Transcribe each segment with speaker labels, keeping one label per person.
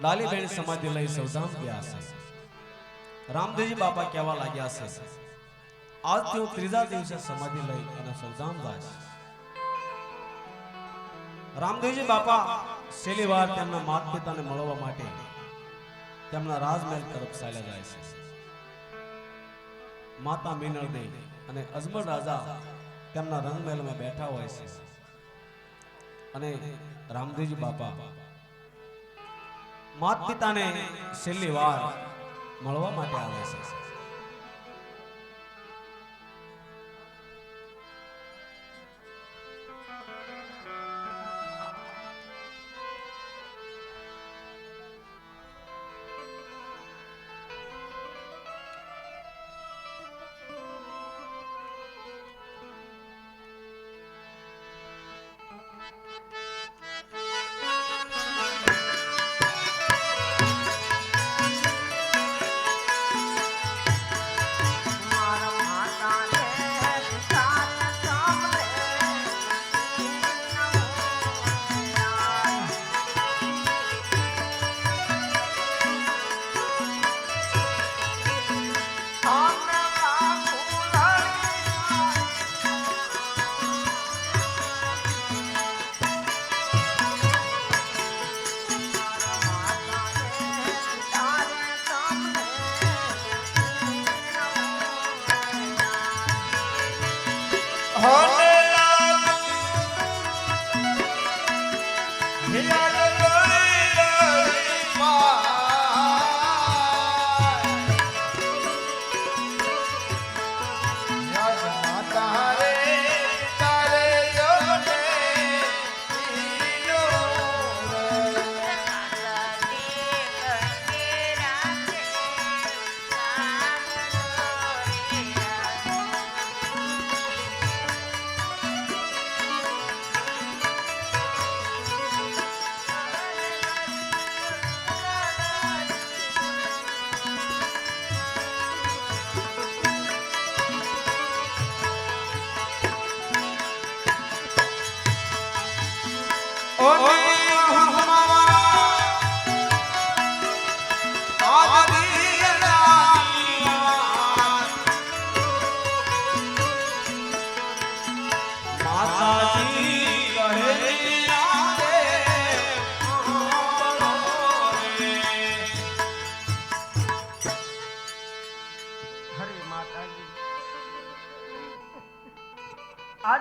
Speaker 1: ડાલીબેન સમાધિ લઈ સૌધામ ગયા છે રામદેવજી બાપા કહેવા લાગ્યા છે, આજથી હું ત્રીજા દિવસે સમાધિ લઈ અને સૌધામ જાય રામદેવજી બાપા છેલ્લી વાર તેમના માતા પિતાને મળવા માટે તેમના રાજમહેલ તરફ ચાલ્યા જાય છે. માતા મીનળ અને અજમલ રાજા તેમના રંગમહેલમાં બેઠા હોય છે. અને રામદેવજી બાપા માત પિતાને છેલ્લી વાર મળવા માટે આવે છે.
Speaker 2: મારા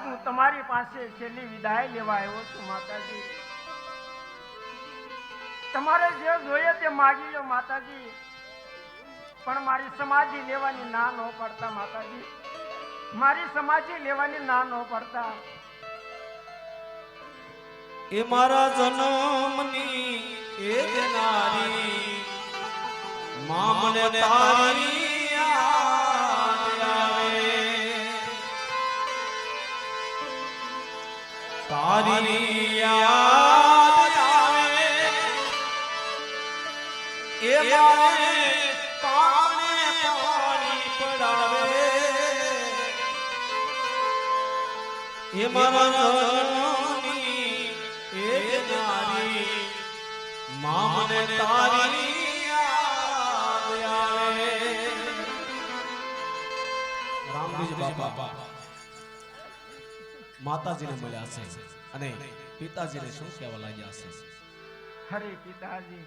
Speaker 2: હું તમારી પાસે છેલ્લી વિદાય લેવા આવ્યો છું, માતાજી. તમારે જે જોઈએ તે માગી લો, માતાજી. પણ મારી સમાધિ લેવાની ના ન પડતા, માતાજી. મારી સમાધિ લેવાની ના ન પડતા.
Speaker 1: એ મારા જન્મની એ દેનારી, મામને તારી તારી યાદ આવે. એ મારે પાણે પાણી પડાવે. એ મારા એ નારી. બાપા. માતાજીને મળ્યા છે અને પિતાજીને શું કહેવા લાગ્યા છે?
Speaker 2: હરે પિતાજી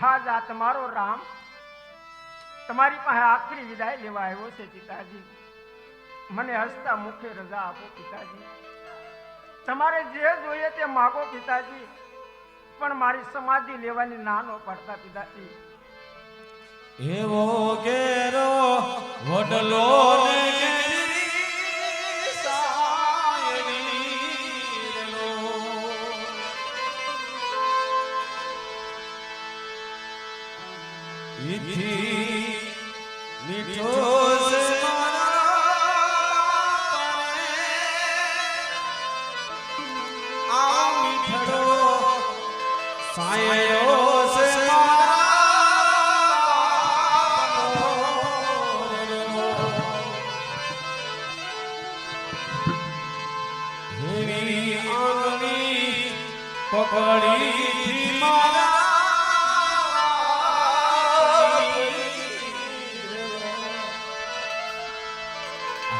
Speaker 2: હા જા તમારો રામ તમારી પાસે આખરી વિદાય લેવા આવ્યો છે પિતાજી. મને હસતા મુખે રજા આપો પિતાજી. તમારે જે જોઈએ તે માગો પિતાજી પણ મારી સમાધિ લેવાની નાનો પડતા પિતાજી.
Speaker 1: એવો ઘેરો વડલો મીઠો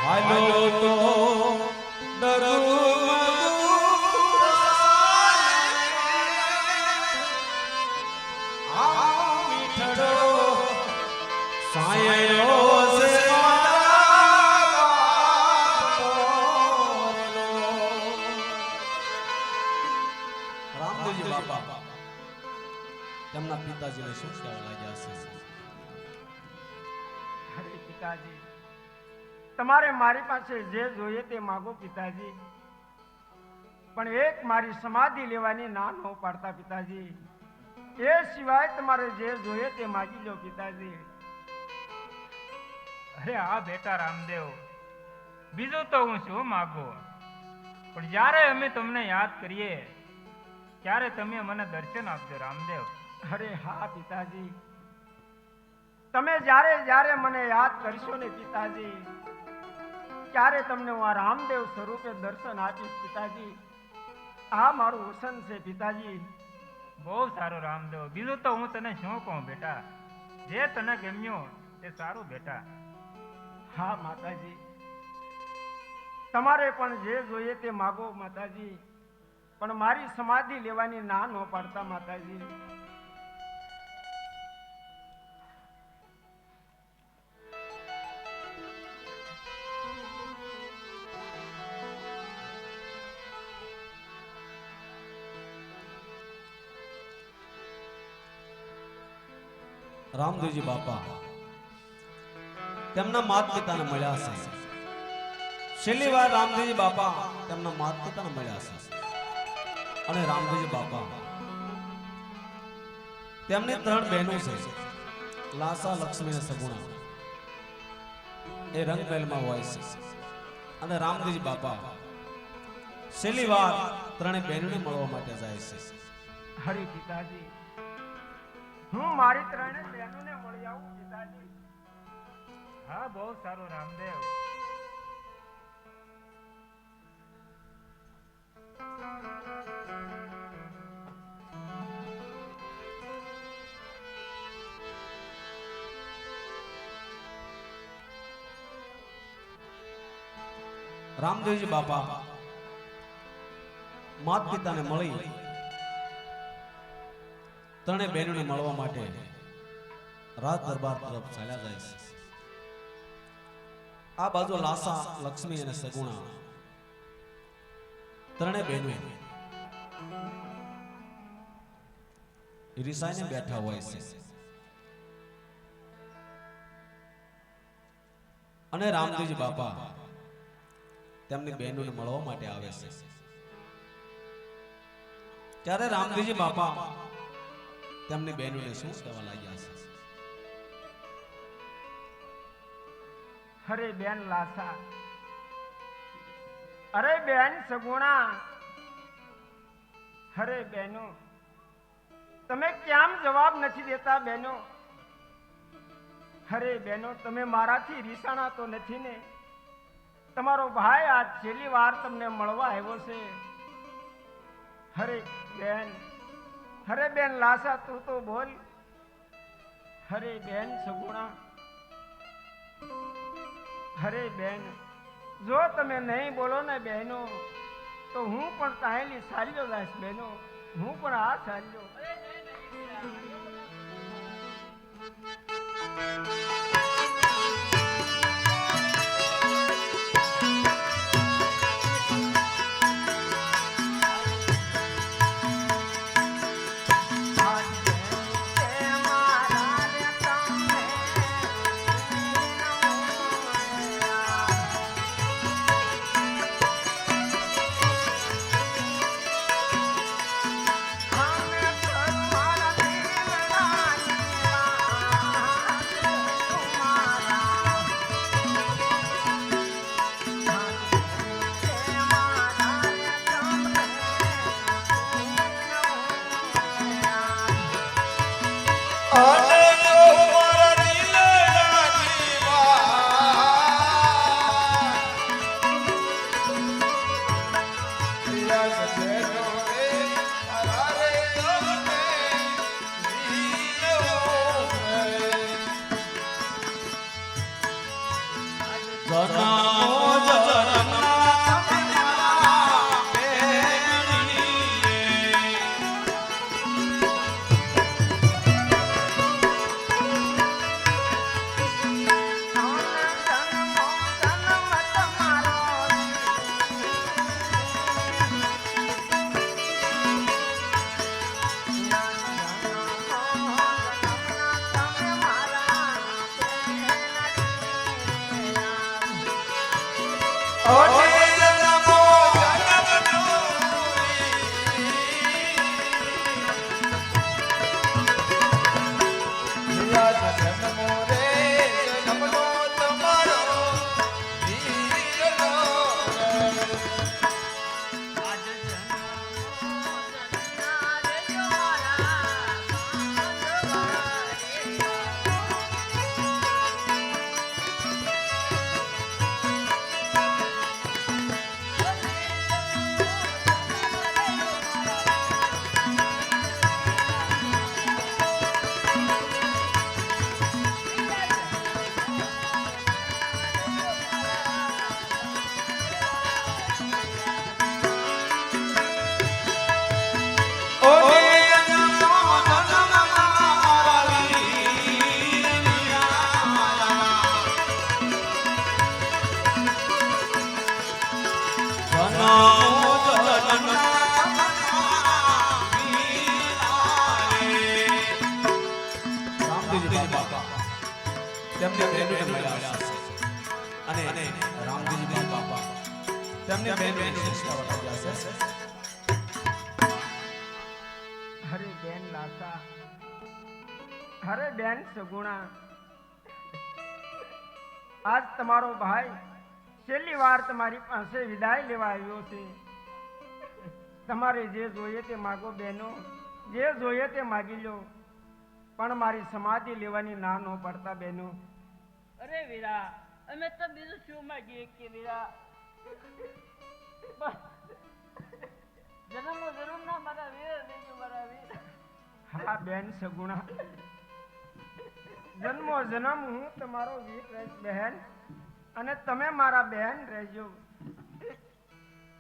Speaker 1: હાલો તો તેમના પિતાજીને શું કહેવા લાગ્યા છે
Speaker 2: હરે પિતાજી. તમારે મારી પાસે જે જોઈએ તે માગો પિતાજી. પણ એક મારી સમાધિ લેવાની ના ન પાડતા પિતાજી. એ સિવાય તમારે જે જોઈએ તે માગી લો પિતાજી.
Speaker 3: અરે આ બેટા રામદેવ બીજું તો હું શું માગો? પણ જ્યારે અમે તમને યાદ કરીએ ત્યારે તમે મને દર્શન આપજો રામદેવ.
Speaker 2: અરે હા પિતાજી. તમે જ્યારે જ્યારે મને યાદ કરશો ને પિતાજી ત્યારે તમને હું આ રામદેવ સ્વરૂપે દર્શન આપીશ પિતાજી. આ મારું વસન છે પિતાજી.
Speaker 3: બહુ સારું રામદેવ. બીજું તો હું તને શું કહું બેટા? જે તને ગમ્યું તે સારું બેટા.
Speaker 2: હા માતાજી. તમારે પણ જે જોઈએ તે માગો માતાજી. પણ મારી સમાધિ લેવાની ના ન પાડતા માતાજી.
Speaker 1: રામદેવજી બાપા, તેમના માત પિતાને મળ્યા છે. છેલ્લી વાર રામદેવજી બાપા તેમના માત પિતાને મળ્યા છે. અને રામદેવજી બાપા, તેમની ત્રણ બહેનો છે, લાસા, લક્ષ્મી અને સગુણા. એ રંગમહેલમાં હોય છે. અને રામદેવજી બાપા, છેલ્લી વાર ત્રણે બહેનોને મળવા માટે જાય છે.
Speaker 2: હરે પિતાજી હું મારી ત્રણે બહેનોને મળી આવું, પિતાજી.
Speaker 3: હા, બહુ સારું, રામદેવ.
Speaker 1: રામદેવજી બાપા, માત પિતાને મળી ત્રણે બહેનોને મળવા માટે રાજ દરબાર તરફ ચાલ્યા જાય છે. આ બાજુ લાસા, લક્ષ્મી અને સગુણા ત્રણે બહેનો રિસાઈને બેઠા હોય છે. અને રામદેવજી બાપા તેમની બહેનોને મળવા માટે આવે છે. ત્યારે રામદેવજી બાપા તેમની બહેનોને શું કહેવા લાગ્યા છે
Speaker 2: અરે બેન લાસા. અરે બેન સગુણા. અરે બેનો, તમે કેમ જવાબ નથી દેતા બેનો? અરે બેનો, તમે મારાથી રીસાણા તો નથી ને? તમારો ભાઈ આ છેલ્લી વાર તમને મળવા આવ્યો છે. હરે બેન હરે બેન, લાસા તું તો બોલ. હરે બેન, સગુણા. અરે બેન, જો તમે નહીં બોલો ને બહેનો, તો હું પણ તાહેલી સાલ્યો જઈશ બહેનો. હું પણ આ સાલ્યો
Speaker 1: તેમને બેન મળ્યા છે. અને રામજી બાપા. તેમને બેન શિક્ષા વટાવ્યા છે.
Speaker 2: હરે બેન લાસા હરે બેન સગુણા. આજ તમારો ભાઈ છેલ્લી વાર તમારી પાસે વિદાય લેવા આવ્યો છે. તમારે જે જોઈએ તે માગો બહેનો જે જોઈએ તે માગી લો. પણ મારી સમાધિ લેવાની ના ન પડતા બહેનો
Speaker 4: અરે વીરા અમે તો બીજું શું માગીએ કે વીરા? જન્મ જરૂર ના મારા વીર બીજું મારા વીર.
Speaker 2: હા બેન સગુણા. જન્મો જન્મ હું તમારો વીર રહીશ બહેન અને તમે મારા બહેન રહેજો.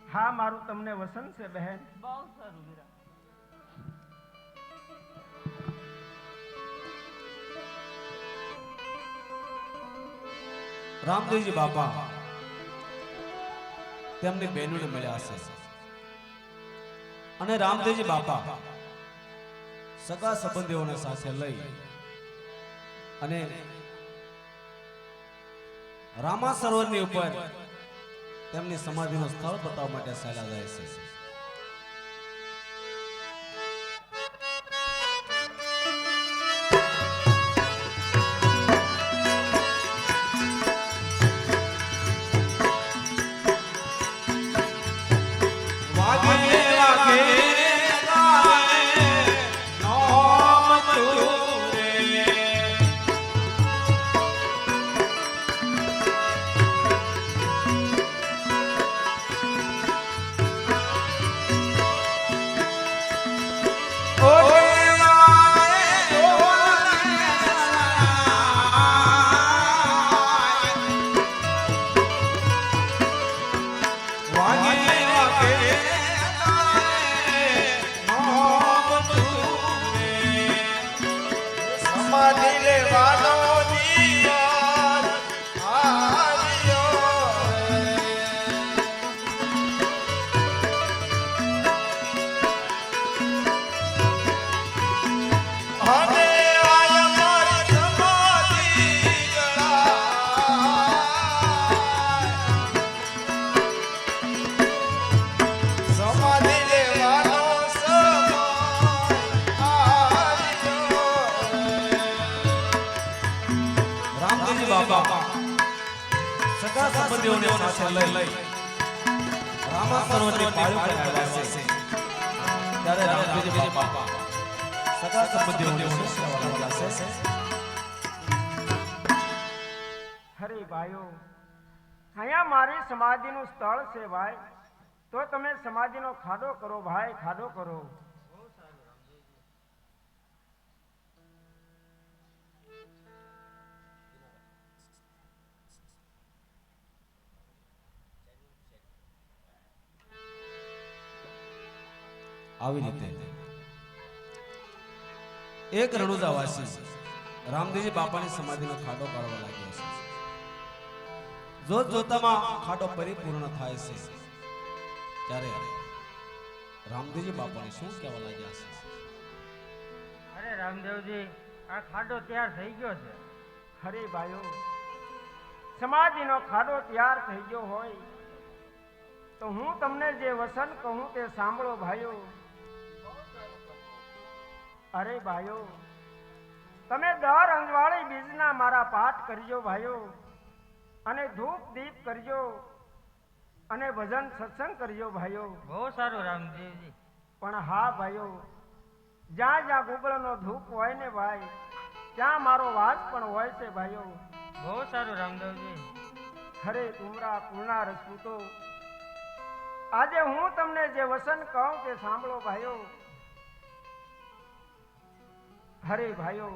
Speaker 2: હા મારું તમને વસન છે બહેન
Speaker 4: બહુ સારું વીરા.
Speaker 1: રામદેવજી બાપા, તેમને બહેનોને મળ્યા હશે. અને રામદેવજી બાપા, સગા સંબંધીઓને સાથે લઈ અને રામા સરોવરની ઉપર તેમની સમાધિનું સ્થળ બતાવવા માટે સહેલા જાય છે. બાપા. સગા સંબંધીઓને સાથે લઈ. લઈ. રામા સરોવરની પાળી પર આવ્યા છે. ત્યારે રામદેવજી બાપા. સગા સંબંધીઓને શિક્ષા વટાવ્યા છે.
Speaker 2: હરે ભાઈઓ અહીંયા મારી સમાધિનું સ્થળ છે ભાઈ. તો તમે સમાધિનો ખાડો કરો ભાઈ ખાડો કરો.
Speaker 1: આવી રીતે. એક રણુદાવાસી રામદેવજી બાપાની સમાધિનો ખાડો કાઢવા લાગ્યો છે. જોત જોતામાં ખાડો પરિપૂર્ણ થાય છે. ત્યારે રામદેવજી બાપાને શું કહેવા લાગ્યા છે?
Speaker 3: અરે રામદેવજી, આ ખાડો તૈયાર થઈ ગયો છે.
Speaker 2: હરે ભાઈઓ, સમાધિનો ખાડો તૈયાર થઈ ગયો હોય તો હું તમને જે વસન કહું તે સાંભળો ભાઈઓ. અરે ભાઈઓ તમે દર અંજવાળી બીજના મારા પાઠ કરજો ભાઈઓ અને ધૂપ દીપ કરજો અને ભજન સત્સંગ કરજો ભાઈઓ.
Speaker 3: બહુ સારું રામદેવજી
Speaker 2: પણ હા ભાઈઓ જ્યાં જ્યાં ગુગળનો ધૂપ હોય ને ભાઈ ત્યાં મારો વાસ પણ હોય છે ભાઈઓ.
Speaker 3: બહુ સારું રામદેવજી.
Speaker 2: હરે તુમરા પૂર્ણા રસપૂતો આજે હું તમને જે વસન કહું તે સાંભળો ભાઈઓ. હરે ભાઈઓ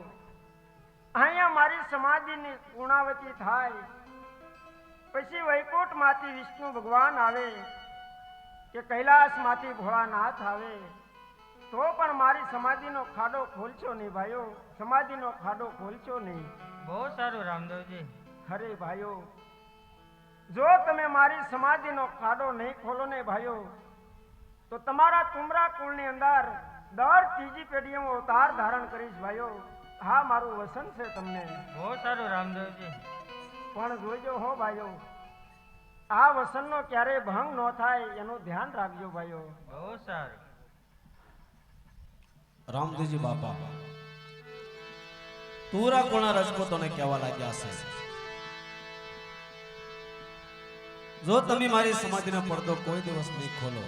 Speaker 2: અહીંયા મારી સમાધિની પૂર્ણાવતી થાય પછી વૈકુંઠમાંથી વિષ્ણુ ભગવાન આવે કે કૈલાસમાંથી ભોળાનાથ આવે તો પણ મારી સમાધિનો ખાડો ખોલશો નહીં ભાઈઓ સમાધિનો ખાડો ખોલશો નહીં.
Speaker 3: બહુ સારું રામદેવજી.
Speaker 2: હરે ભાઈઓ જો તમે મારી સમાધિનો ખાડો નહીં ખોલો ને ભાઈઓ તો તમારા તુમરા કુળની અંદર દર ત્રીજી પેઢીએ હું અવતાર ધારણ કરીશ ભાઈઓ. હા મારું વસન છે તમને.
Speaker 3: બહુ સારું રામદેવજી.
Speaker 2: પણ જોજો હો ભાઈઓ. આ વસનનો ક્યારેય ભંગ ન થાય એનું ધ્યાન રાખજો ભાઈઓ.
Speaker 3: બહુ સારું.
Speaker 1: રામદેવજી બાપા તુરા કોણા રજપૂતોને કહેવા લાગ્યા છે? જો તમે મારી સમાધિનો પડદો કોઈ દિવસ નહીં ખોલો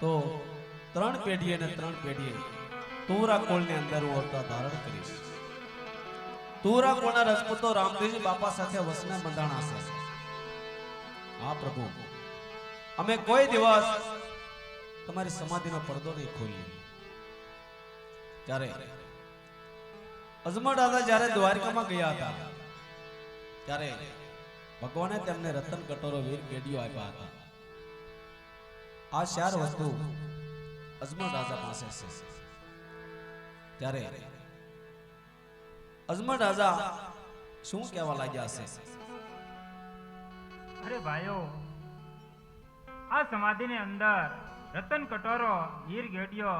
Speaker 1: તો ત્રણ પેઢીએ ને ત્રણ પેઢીએ તુરા કોળની અંદર ઓરતા ધારણ કરીશ. તુરા કોણા રાજપૂતો રામદેવજી બાપા સાથે વસને બંધાણા છે. હા, પ્રભુ. અમે કોઈ દિવસ તમારી સમાધિનો પડદો નહીં ખોલીએ. ત્યારે અજમા દાદા જ્યારે દ્વારકામાં ગયા હતા, ત્યારે ભગવાને તેમને રતન કટોરો વીર કેડીઓ આપ્યા હતા. આ ચાર વસ્તુ અજમલ રાજા પાસે છે ત્યારે અજમલ રાજા શું કહેવા લાગ્યા છે
Speaker 3: અરે ભાઈઓ આ સમાધિની અંદર રતન કટોરો હીર ગેડિયો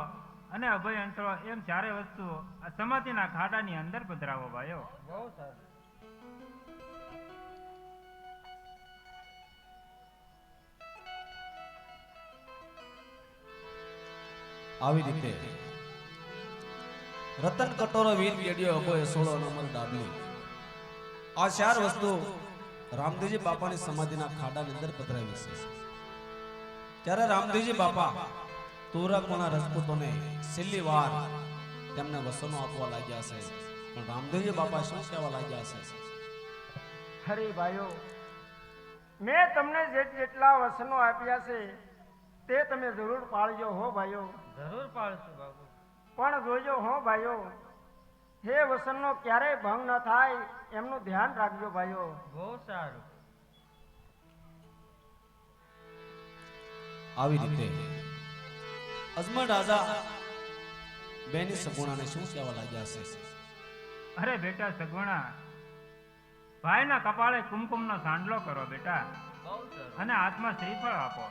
Speaker 3: અને અભય અંસળો એમ ચારે વસ્તુ આ સમાધિના ખાડાની અંદર પધરાવો ભાઈઓ. બહુ સારું
Speaker 1: આવી રીતે. રતન કટોરો વીર વેડિયો અભો સોળો નંબર ડાબલી આ ચાર વસ્તુ રામદેવજી બાપાની સમાધિના ખાડાની અંદર પધરાવી છે. ત્યારે રામદેવજી બાપા તુરા કોના રજપૂતોને છેલ્લી વાર તેમને વસનો આપવા લાગ્યા છે. પણ રામદેવજી બાપા શું કહેવા લાગ્યા છે?
Speaker 2: હરે ભાઈઓ, મેં તમને જે જેટલા વસનો આપ્યા છે, તે તમે જરૂર પાળજો હો ભાઈઓ.
Speaker 3: જરૂર પાળશું બાપુ.
Speaker 2: પણ જોજો હો ભાઈઓ હે વસનનો ક્યારેય ભંગ ન થાય એમનું ધ્યાન રાખજો ભાઈઓ.
Speaker 3: બહુ સારું.
Speaker 1: આવી રીતે અજમલ રાજા બેની સગુણાને શું કહેવા લાગ્યા છે
Speaker 3: અરે બેટા સગવણા ભાઈના કપાળે કુમકુમનો સાંડલો કરો બેટા. અને હાથમાં શ્રીફળ આપો.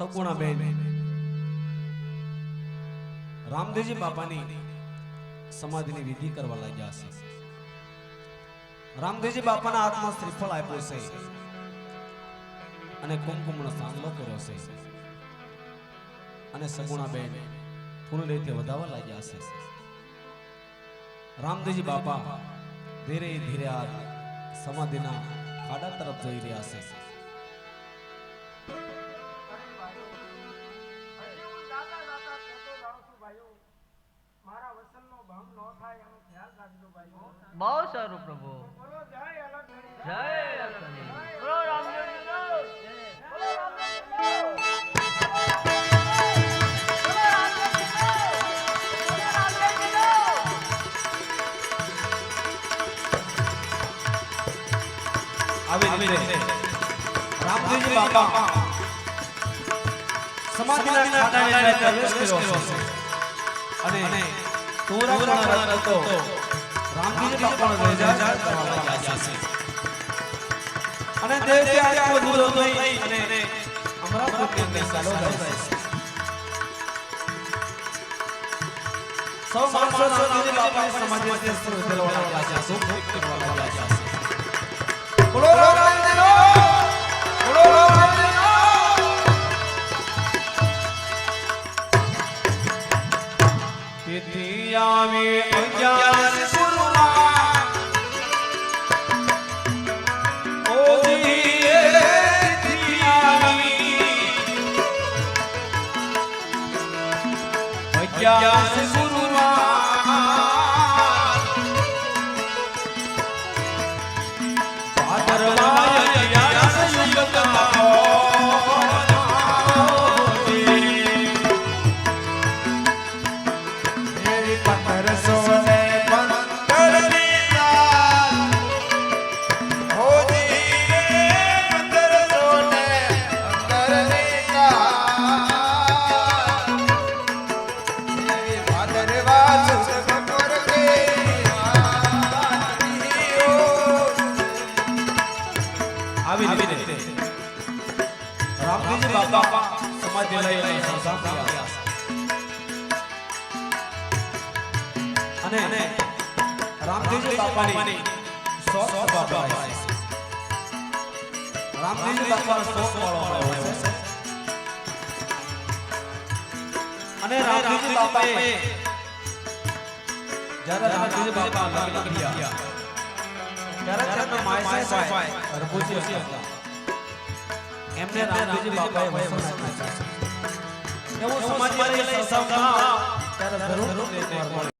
Speaker 1: સગુણા બેન. રામદેવજી બાપાની સમાધિની વિધિ કરવા લાગ્યા છે રામદેવજી બાપાના હાથમાં શ્રીફળ આપ્યો છે અને કુમકુમનો સાંગલો કર્યો છે અને સગુણા બેન ફૂલ રીતે વધાવવા લાગ્યા છે રામદેવજી બાપા ધીરે ધીરે આ સમાધિના ખાડા તરફ જઈ રહ્યા છે
Speaker 4: બહુ સારું પ્રભુ.
Speaker 2: જય
Speaker 1: રામદેવજી બાપા. સમાધિના પ્રવેશ કર્યો અને રામદેવજી બાપાનો જય જયકાર કરવા લાગ્યા છે અને દેવથી આખો દૂરો થઈ અને અમરાપુરની અંદર ચાલો જાય સૌ માણસો રામદેવજી બાપાની સમાધિ સ્તર ઉતરવા લાગ્યા છે સુખ કરવા લાગ્યા!
Speaker 5: બોલો.
Speaker 1: y'all. અને બાપાની સો બાપા રામજીજી બાપાનો સો વાળો છે. અને રામજીજી બાપાએ જ્યારે રામજીજી બાપા લગ્ન કર્યા ત્યારે તેમના માય સાહેબ હતા. એમને બાપાએ વસન આપ્યા છે એવું સમાજમાં લઈ લઈ ત્યારે જરૂર